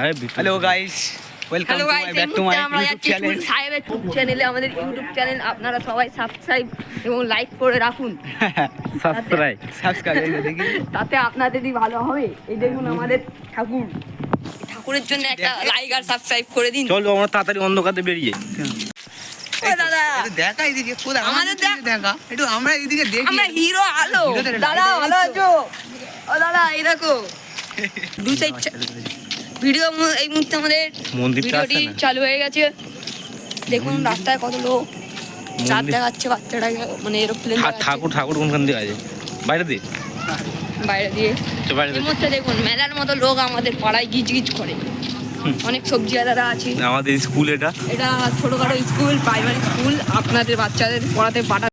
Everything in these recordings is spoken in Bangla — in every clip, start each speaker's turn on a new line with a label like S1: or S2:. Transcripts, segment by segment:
S1: Hello guys welcome to my back to my
S2: আমরা
S1: ইউটিউব চ্যানেল
S2: সাহেবের ইউটিউব চ্যানেলে আমাদের ইউটিউব চ্যানেল আপনারা সবাই সাবস্ক্রাইব এবং লাইক করে রাখুন।
S3: সাবস্ক্রাইব
S1: সাবস্ক্রাইব দেখি।
S2: তাতে আপনাদেরই ভালো হবে। এই দেখুন আমাদের ঠাকুর। ঠাকুরের জন্য একটা লাইক আর সাবস্ক্রাইব করে দিন।
S3: চলো আমরা তাড়াতাড়ি অন্ধকারে বেরিয়ে
S2: দাদা।
S1: দেখা
S2: আমাদের
S1: একটু আমরা দেখি।
S2: আমরা হিরো আলো। দাদা ভালো আছো? ও দাদা এই দেখো। দুই সাইড ভিডিও এই মুহূর্তে আমাদের ভিডিওটি চালু হয়ে গেছে। দেখুন রাস্তায় কত লোক। চাঁদ দেখাচ্ছে বাচ্চাটাকে মানে এরোপ্লেন
S3: ঠাকুর ঠাকুর কোনখান দিয়ে আছে? বাইরে দিয়ে?
S2: বাইরে দিয়ে।
S3: বাইরে
S2: এই মুহূর্তে দেখুন মেলার মতো লোক আমাদের পাড়ায় গিজ গিজ করে অনেক সবজি আলাদা আছে।
S3: আমাদের স্কুল এটা।
S2: এটা ছোটখাটো স্কুল প্রাইমারি স্কুল আপনাদের বাচ্চাদের পড়াতে পাঠা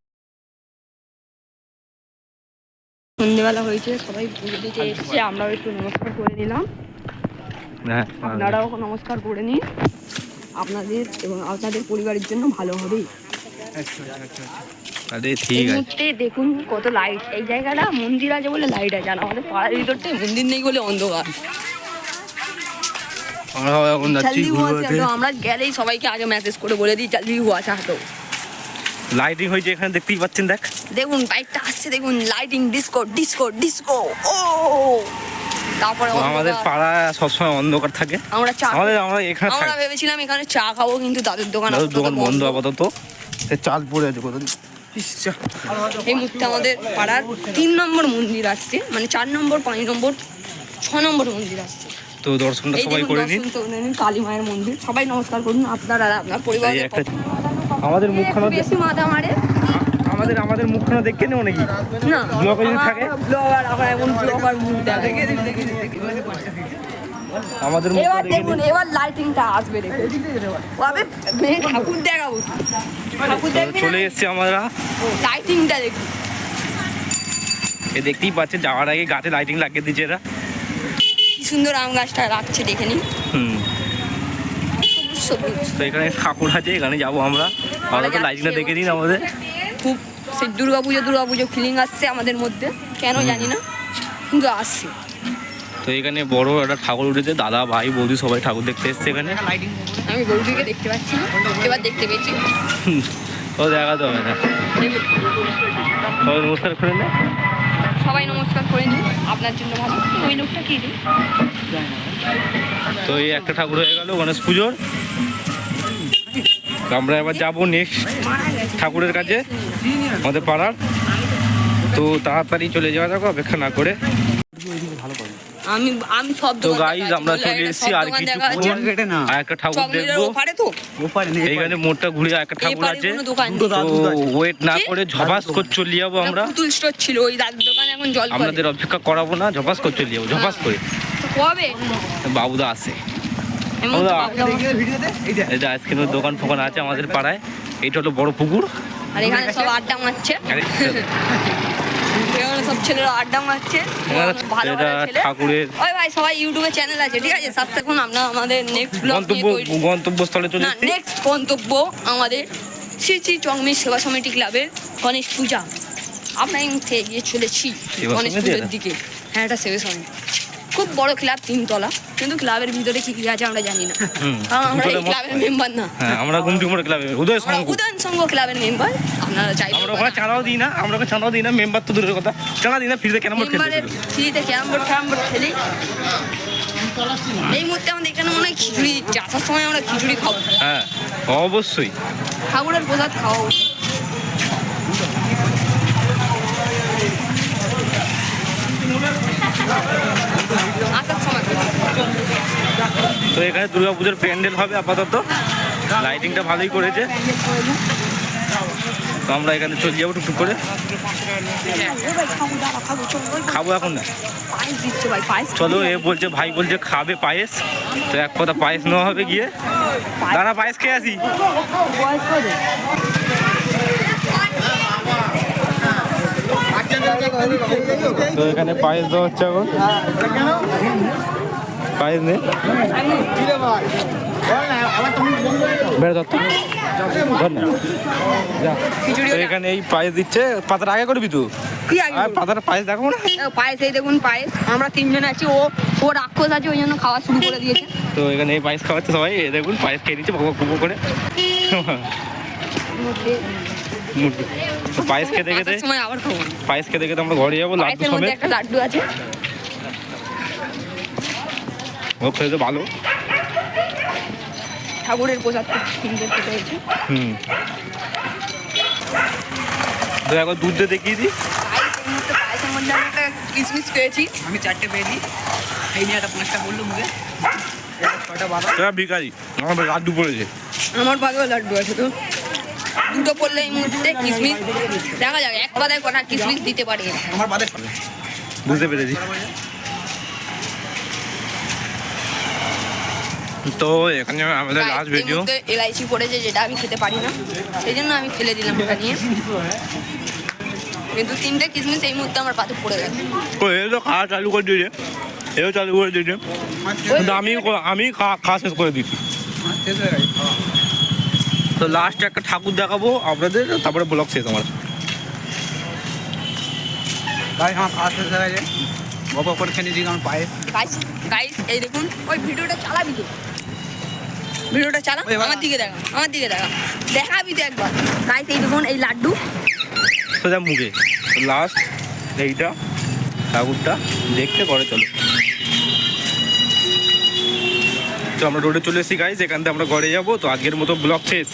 S2: সন্ধ্যেবেলা হয়েছে সবাই পুজো দিতে এসছে আমরাও একটু নমস্কার করে নিলাম। আপনারাও নমস্কার করে নিন। আপনাদের এবং আপনাদের পরিবারের জন্য ভালো এই
S3: ঠিক আছে।
S2: মুহূর্তে দেখুন কত লাইট এই জায়গাটা মন্দির আছে বলে লাইট আছে। আর আমাদের পাড়ার ভিতরটাই মন্দির নেই বলে অন্ধকার।
S3: আমরা
S2: হুয়া গেলেই সবাইকে আগে মেসেজ করে বলে দিই জলদি হুয়া চাটো
S3: লাইটিং হয়েছে এখানে দেখতেই পাচ্ছেন দেখ।
S2: দেখুন বাইকটা আসছে দেখুন। লাইটিং ডিস্কো ডিস্কো ডিস্কো ও। তারপরে
S3: আমাদের। পাড়া সবসময় অন্ধকার থাকে।
S2: আমরা চা
S3: আমাদের আমরা এখানে
S2: আমরা ভেবেছিলাম এখানে চা খাব কিন্তু তাদের দোকান
S3: দাদুর দোকান বন্ধ। আপাতত। এ চাল পড়ে আছে কত
S2: এই মুহূর্তে আমাদের পাড়ার তিন নম্বর মন্দির আসছে মানে চার নম্বর পাঁচ নম্বর ছ নম্বর মন্দির আসছে।
S3: তো দর্শনটা সবাই করে নিন।
S2: কালী মায়ের মন্দির। সবাই নমস্কার করুন আপনার আর আপনার পরিবারের
S3: আমাদের মুখখানা
S2: বেশি মাথা মারে।
S3: আমাদের আমাদের মুখখানা দেখতে নেও নাকি?
S2: না।
S3: ব্লগে যদি থাকে?
S2: ব্লগার আমরা এমন ব্লগার মুখ দেখে
S3: আমাদের মুখ
S2: এবার দেখুন এবার লাইটিংটা আসবে দেখুন। তবে ঠাকুর দেখাবো। ঠাকুর দেখবি
S3: চলে এসেছি আমরা।
S2: লাইটিংটা দেখুন।
S3: এ দেখতেই পাচ্ছেন যাওয়ার আগে গাছে লাইটিং লাগিয়ে দিচ্ছে এরা।
S2: কি সুন্দর আম গাছটা রাখছে দেখে নিন।
S3: হুম। তো এখানে ঠাকুর আছে এখানে যাব আমরা। আমরা তো লাইটিংটা দেখে নিন আমাদের।
S2: খুব সেই দুর্গা পুজো দুর্গা পুজো ফিলিং আসছে আমাদের মধ্যে। কেন জানি না কিন্তু আসছে।
S3: তো এখানে বড় একটা ঠাকুর উঠেছে দাদা ভাই বৌদি সবাই ঠাকুর দেখতে এসছে এখানে।
S2: আমি বৌদিকে দেখতে পাচ্ছি এবার দেখতে পেয়েছি।
S3: ও দেখাতে হবে না সবাই নমস্কার করে নে।
S2: সবাই নমস্কার করে নিন আপনার জন্য ভালো। ওই লোকটা কি রে?
S3: তো এই একটা ঠাকুর হয়ে গেল গণেশ পুজোর। তো আমরা এবার যাব নেক্সট ঠাকুরের কাছে। আমাদের পাড়ার। তো তাড়াতাড়ি চলে যাওয়া যাক অপেক্ষা না করে।
S2: আমি আমি সব
S3: তো আমরা চলে এসেছি আর কিছু।
S1: না।
S3: আর একটা ঠাকুর দেখব।
S2: ওপারে তো।
S1: ওপারে নেই
S3: এইখানে মোড়টা ঘুরে আর একটা ঠাকুর আছে। তো ওয়েট না করে ঝপাস করে চলে যাব আমরা।
S2: পুতুল স্টোর ছিল ওই দাদুর দোকানে এখন জল করে
S3: আপনাদের অপেক্ষা করাবো না ঝপাস করে চলে যাব ঝপাস করে।
S2: কবে?
S3: বাবুদা আসে যে আইসক্রিমের দোকান ফোকান আছে আমাদের পাড়ায়। এইটা হলো বড় পুকুর।
S2: আর এখানে সব আড্ডা মারছে। এখানে সব ছেলেরা আড্ডা মারছে। ভালো ভালো ছেলে। ওই ভাই সবাই ইউটিউবে চ্যানেল আছে ঠিক আছে? করুন আমরা আমাদের নেক্সট ব্লগ
S3: গন্তব্যস্থলে চলে
S2: নেক্সট গন্তব্য আমাদের শ্রী শ্রী চংমি সেবা সমিতি ক্লাবের গণেশ পূজা। আমরা এই মুহূর্তে এগিয়ে চলেছি গণেশ পুজোর দিকে। হ্যাঁ এটা সেবা সমিতি। খুব বড় ক্লাব তিনতলা। কিন্তু ক্লাবের ভিতরে কি কি আছে আমরা জানি না। আমরা এই ক্লাবের মেম্বার না।
S3: হ্যাঁ আমরা গুমটি মোড় ক্লাবে উদয় সংঘ
S2: উদয়ন সংঘ ক্লাবের মেম্বার। আপনারা চাইবেন
S3: আমরা ওখানে চাঁদাও দিই না আমরা ওখানে চাঁদাও দিই না মেম্বার তো দূরের কথা। চাঁদা দিই না ফ্রিতে কেন খেলতে
S2: মেম্বারের
S3: শুধু।
S2: ফ্রিতে ক্যারাম বোর্ড ক্যারাম বোর্ড খেলি। এই মুহূর্তে আমাদের এখানে মনে হয় খিচুড়ি আসার সময় আমরা খিচুড়ি খাব।
S3: হ্যাঁ অবশ্যই।
S2: ঠাকুরের প্রসাদ খাওয়া উচিত আসার সময়
S3: তো এখানে দুর্গাপুজোর প্যান্ডেল হবে আপাতত। লাইটিংটা ভালোই করেছে। তো আমরা এখানে চলে যাব টুকটুক করে। খাব এখন না? চলো, এ বলছে, ভাই বলছে খাবে পায়েস। তো এক কথা পায়েস নেওয়া হবে গিয়ে। দাঁড়া, পায়েস খেয়ে আসি। তো এখানে পায়েস দেওয়া হচ্ছে এখন। পায়েস নে বেড়ে ধর তো। ধর না। যা।
S2: খিচুড়ি
S3: তো
S2: ওটা-
S3: এখানে এই পায়েস দিচ্ছে। আগে করবি তুই? পাতাটা পায়েস দেখাবো না
S2: ও, পায়েস এই দেখুন পায়েস। আমরা তিনজন আছি। ও ও রাক্ষস আছে ওই জন্য খাওয়া শুরু করে দিয়েছে।
S3: তো এখানে এই পায়েস খাওয়াচ্ছে সবাই। এই দেখুন পায়েস খেয়ে বক করে। পায়েস খেতে খেতে
S2: আবার
S3: পায়েস খেতে খেতে আমরা ঘরে যাব লাড্ডু সমেত।
S2: একটা লাড্ডু আছে।
S3: ও খেতে তো ভালো।
S2: ঠাকুরের প্রসাদ সুন্দর খেতে হয়েছে।
S3: হুম। একবার দুধ দিয়ে দেখিয়ে দিই।
S2: পায়েসের মধ্যে আমি একটা কিশমিশ পেয়েছি
S1: আমি চারটে পেয়েছি। এই নিয়ে একটা পাঁচটা বলল মুখে। ছটা
S3: ভিকারি আমার লাড্ডু পড়েছে।
S2: আমার ভাগেও লাড্ডু আছে তো। দুটো পড়লে এই মুহূর্তে কিশমিশ দেখা যাক এক পাতায় কটা কিশমিশ দিতে পারি।
S1: আমার বাদে
S3: বুঝতে পেরেছি। তো এখানে আমাদের লাস্ট ভিডিও
S2: এলআইসি পড়েছে যেটা আমি খেতে পারি না। সেই জন্য আমি ফেলে দিলাম ওটা নিয়ে। কিন্তু তিনটে কিসমিস এই মুহূর্তে আমার পাতে পড়ে গেছে।
S3: তো এ তো খাওয়া চালু করে দিয়েছে। এও চালু করে দিয়েছে। কিন্তু আমি আমি খা- খাওয়া শেষ করে দিচ্ছি তো লাস্টে একটা ঠাকুর দেখাবো আপনাদের তারপরে ব্লগ শেষ আমার
S1: ভাই আমার খাওয়া শেষ হয়ে গেছে। গপ করে খেয়ে নিয়েছি আমার পায়ে।
S2: গাইস গাইস এই দেখুন ওই ভিডিওটা চালাবি তো। ভিডিওটা চালা আমার দিকে দেখা আমার দিকে দেখা। দেখাবি তো একবার। গাইস এই দেখুন এই লাড্ডু।
S3: সোজা মুখে। লাস্ট এইটা ঠাকুরটা দেখতে পরে চলো। তো আমরা রোডে চলে এসেছি গাইজ এখান থেকে আমরা ঘরে যাব তো আজকের মতো ব্লগ শেষ।